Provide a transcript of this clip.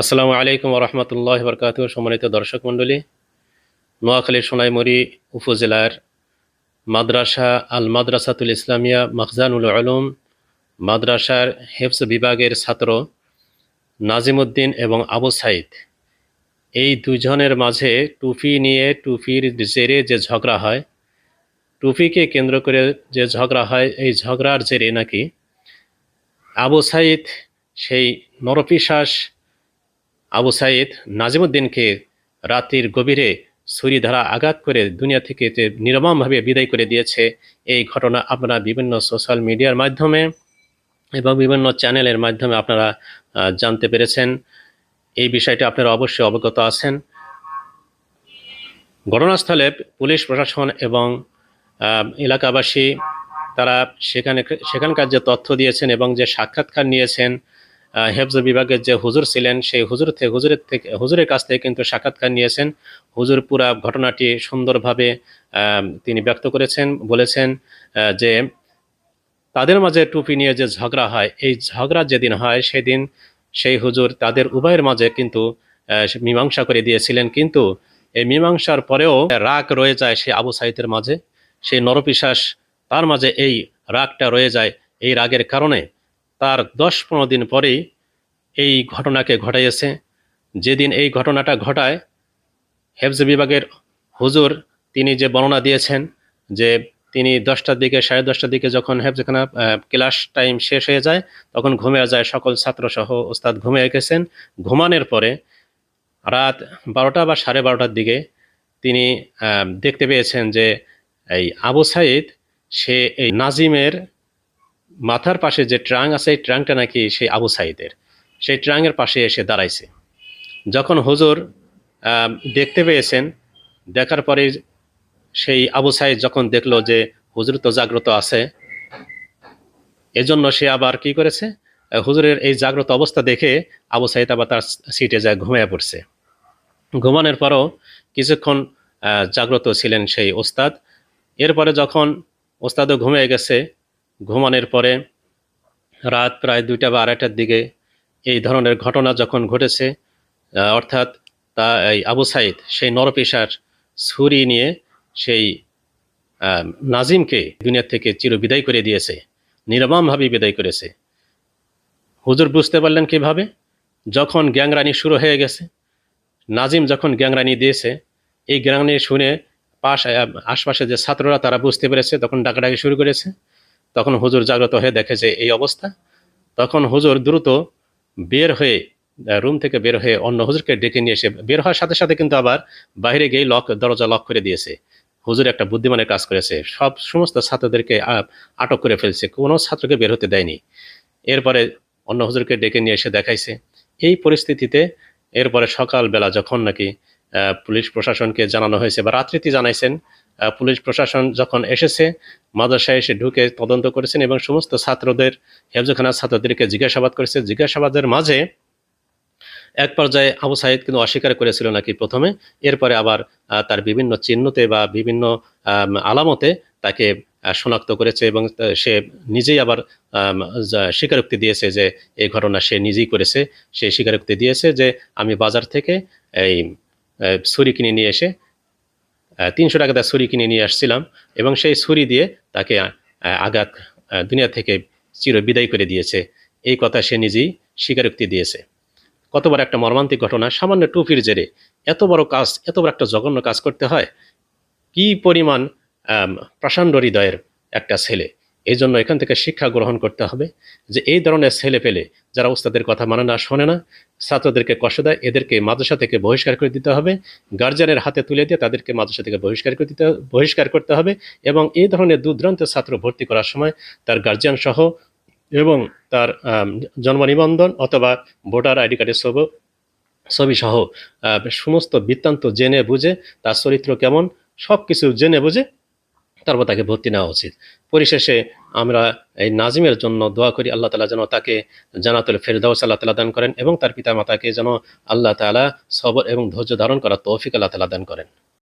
আসসালামু আলাইকুম রহমতুল্লাহ বরকাত সম্মানিত দর্শক মণ্ডলী। নোয়াখালীর সোনাইমুড়ি উপজেলার মাদ্রাসা আল মাদ্রাসাতুল ইসলামিয়া মখজানুল আলম মাদ্রাসার হেফজ বিভাগের ছাত্র নাজিমুদ্দিন এবং আবু সাইদ। এই দুজনের মাঝে টুপি নিয়ে টুপির জেরে যে ঝগড়া হয়, টুপিকে কেন্দ্র করে যে ঝগড়া হয়, এই ঝগড়ার জেরে নাকি আবু সাইদ সেই নরপিশ্বাস আবু সাইদ নাজিমুদ্দিনকে রাত্রির গভীরে ছুরি ধারা আঘাত করে দুনিয়া থেকে যে নির্মমভাবে বিদায় করে দিয়েছে। এই ঘটনা আপনারা বিভিন্ন সোশ্যাল মিডিয়ার মাধ্যমে এবং বিভিন্ন চ্যানেলের মাধ্যমে আপনারা জানতে পেরেছেন। এই বিষয়টি আপনারা অবশ্যই অবগত আছেন। ঘটনাস্থলে পুলিশ, প্রশাসন এবং এলাকাবাসী, তারা সেখানে, সেখানকার যে তথ্য দিয়েছেন এবং যে সাক্ষাৎকার নিয়েছেন হেফজ বিভাগের যে হুজুর ছিলেন, সেই হুজুর থেকে হুজুরের থেকে হুজুরের কাছ থেকে কিন্তু সাক্ষাৎকার নিয়েছেন। হুজুর পুরা ঘটনাটি সুন্দরভাবে তিনি ব্যক্ত করেছেন, বলেছেন যে তাদের মাঝে টুপি নিয়ে যে ঝগড়া হয়, এই ঝগড়া যেদিন হয়, সেদিন সেই হুজুর তাদের উভয়ের মাঝে কিন্তু মীমাংসা করে দিয়েছিলেন। কিন্তু এই মীমাংসার পরেও রাগ রয়ে যায় সেই আবু সাইদের মাঝে, সেই নরপিশ্বাস তার মাঝে এই রাগটা রয়ে যায় এই রাগের কারণে। তার দশ পনেরো দিন পরেই এই ঘটনাকে ঘটাইয়েছে। যেদিন এই ঘটনাটা ঘটায়, হেফজ বিভাগের হুজুর তিনি যে বর্ণনা দিয়েছেন যে তিনি দশটার দিকে, সাড়ে দশটার দিকে যখন হেফজখানা ক্লাস টাইম শেষ হয়ে যায়, তখন ঘুমিয়ে যায় সকল ছাত্রসহ ওস্তাদ ঘুমিয়ে গেছেন। ঘুমানোর পরে রাত বারোটা বা সাড়ে বারোটার দিকে তিনি দেখতে পেয়েছেন যে এই আবু সাইদ, সে এই নাজিমের মাথার পাশে যে ট্রাং আছে, এই ট্রাংটা নাকি সেই আবু সাইদের। সেই ট্রাংয়ের পাশে এসে দাঁড়াইছে। যখন হুজুর দেখতে পেয়েছেন, দেখার পরে সেই আবু সাইদ যখন দেখল যে হুজুর তো জাগ্রত আছে, এজন্য সে আবার কি করেছে? হুজুরের এই জাগ্রত অবস্থা দেখে আবু সাইদ আবার তার সিটে যায় ঘুমিয়ে পড়ছে। ঘুমানোর পরও কিছুক্ষণ জাগ্রত ছিলেন সেই ওস্তাদ। এরপরে যখন ওস্তাদও ঘুমিয়ে গেছে ঘুমানোর পরে রাত প্রায় দুইটা বা আড়াইটার দিকে এই ধরনের ঘটনা যখন ঘটেছে অর্থাৎ তা এই আবু সাইদ, সেই নরপেশার ছুরি নিয়ে সেই নাজিমকে দুনিয়া থেকে চিরবিদায় করে দিয়েছে নির্মমভাবে বিদায় করেছে। হুজুর বুঝতে পারলেন কীভাবে? যখন গ্যাংরানি শুরু হয়ে গেছে, নাজিম যখন গ্যাংরানি দিয়েছে, এই গ্যাংরানি শুনে পাশ আশপাশে যে ছাত্ররা, তারা বুঝতে পেরেছে, তখন ডাকাডাকি শুরু করেছে। তখন হুজুর জাগ্রত হয়ে দেখে যে এই অবস্থা। তখন হুজুর দ্রুত বের হয়ে রুম থেকে বের হয়ে অন্য হুজুরকে ডেকে নিয়ে এসে, বের হওয়ার সাথে সাথে কিন্তু আবার বাইরে গিয়ে লক, দরজা লক করে দিয়েছে। হুজুর একটা বুদ্ধিমানের কাজ করেছে। সব সমস্ত ছাত্রদেরকে আটক করে ফেলছে। কোনো ছাত্রকে বের হতে দেয়নি। এরপরে অন্য হুজুরকে ডেকে নিয়ে এসে দেখাইছে। এই পরিস্থিতিতে এরপরে সকালবেলা যখন নাকি পুলিশ প্রশাসনকে জানানো হয়েছে বা রাত্রিতে জানাইছেন। পুলিশ প্রশাসন যখন এসেছে, মাদ্রাসায় এসে ঢুকে তদন্ত করেছেন এবং সমস্ত ছাত্রদের, হেফজখানার ছাত্রদেরকে জিজ্ঞাসাবাদ করেছে। জিজ্ঞাসাবাদের মাঝে এক পর্যায়ে আবু সাইদ কিন্তু অস্বীকার করেছিল নাকি প্রথমে, এরপরে আবার তার বিভিন্ন চিহ্নতে বা বিভিন্ন আলামতে তাকে শনাক্ত করেছে এবং সে নিজেই আবার স্বীকারোক্তি দিয়েছে যে, এই ঘটনা সে নিজেই করেছে। সে স্বীকারোক্তি দিয়েছে যে, আমি বাজার থেকে এই ছুরি কিনে নিয়ে এসে তিনশো টাকা দিয়ে ছুরি কিনে নিয়ে আসছিলাম এবং সেই ছুরি দিয়ে তাকে আঘাত দুনিয়া থেকে চির বিদায় করে দিয়েছে। এই কথা সে নিজেই স্বীকারোক্তি দিয়েছে। কত বড় একটা মর্মান্তিক ঘটনা সামান্য টুপির জেরে এত বড় কাজ এত বড় একটা জঘন্য কাজ করতে হয়। কি পরিমাণ আম, হৃদয়ের একটা ছেলে। এই জন্য এখান থেকে শিক্ষা গ্রহণ করতে হবে যে এই ধরনের ছেলে পেলে যারা উস্তাদের কথা মানে না, শোনে না, ছাত্রদেরকে কষ্ট দেয়, এদেরকে মাদ্রাসা থেকে বহিষ্কার করে দিতে হবে গার্জিয়ানের হাতে তুলে দিয়ে তাদেরকে মাদ্রাসা থেকে বহিষ্কার করে দিতে, বহিষ্কার করতে হবে এবং এই ধরনের দুর্দান্ত ছাত্র ভর্তি করার সময় তার গার্জিয়ান সহ এবং তার জন্ম নিবন্ধন অথবা ভোটার আইডি কার্ডের ছবি ছবি সহ সমস্ত বৃত্তান্ত জেনে বুঝে তার চরিত্র কেমন সব কিছু জেনে বুঝে তারপর তাকে ভর্তি নেওয়া উচিত। পরিশেষে আমরা এই নাজিমের জন্য দোয়া করি, আল্লাহ তালা যেন তাকে জানাতুল ফেরদাউস আল্লাহ তালা দান করেন এবং তার পিতা মাতাকে যেন আল্লাহ তালা সবর এবং ধৈর্য ধারণ করার তৌফিক আল্লাহ তালা দান করেন।